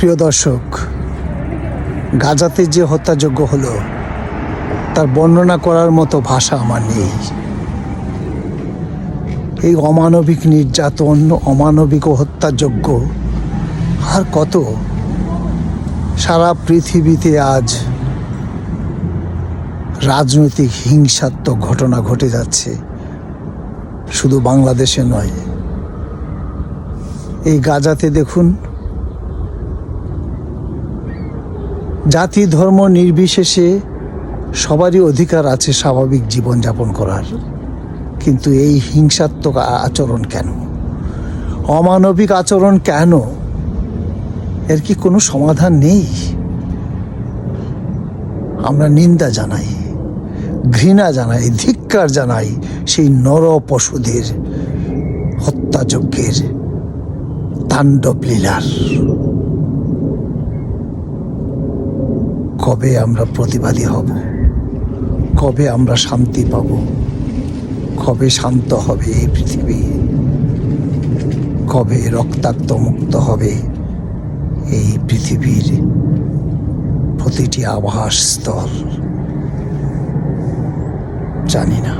প্রিয় দর্শক, গাজাতে যে হত্যাযোগ্য হলো, তার বর্ণনা করার মতো ভাষা আমার নেই। এই অমানবিক নির্যাতন, অমানবিক ও হত্যাযোগ্য আর কত? সারা পৃথিবীতে আজ রাজনৈতিক হিংসাত্মক ঘটনা ঘটে যাচ্ছে। শুধু বাংলাদেশে নয়, এই গাজাতে দেখুন জাতি, ধর্ম নির্বিশেষে সবারই অধিকার আছে স্বাভাবিক জীবনযাপন করার। কিন্তু এই হিংসাত্মক আচরণ কেন? অমানবিক আচরণ কেন? এর কি কোনো সমাধান নেই? আমরা নিন্দা জানাই, ঘৃণা জানাই, ধিক্কার জানাই সেই নর পশুদের হত্যাযজ্ঞের তাণ্ডব লীলার। কবে আমরা প্রতিবাদী হব? কবে আমরা শান্তি পাব? কবে শান্ত হবে এই পৃথিবী? কবে রক্তাক্ত মুক্ত হবে এই পৃথিবীর প্রতিটি আবাস স্তর? জানি না।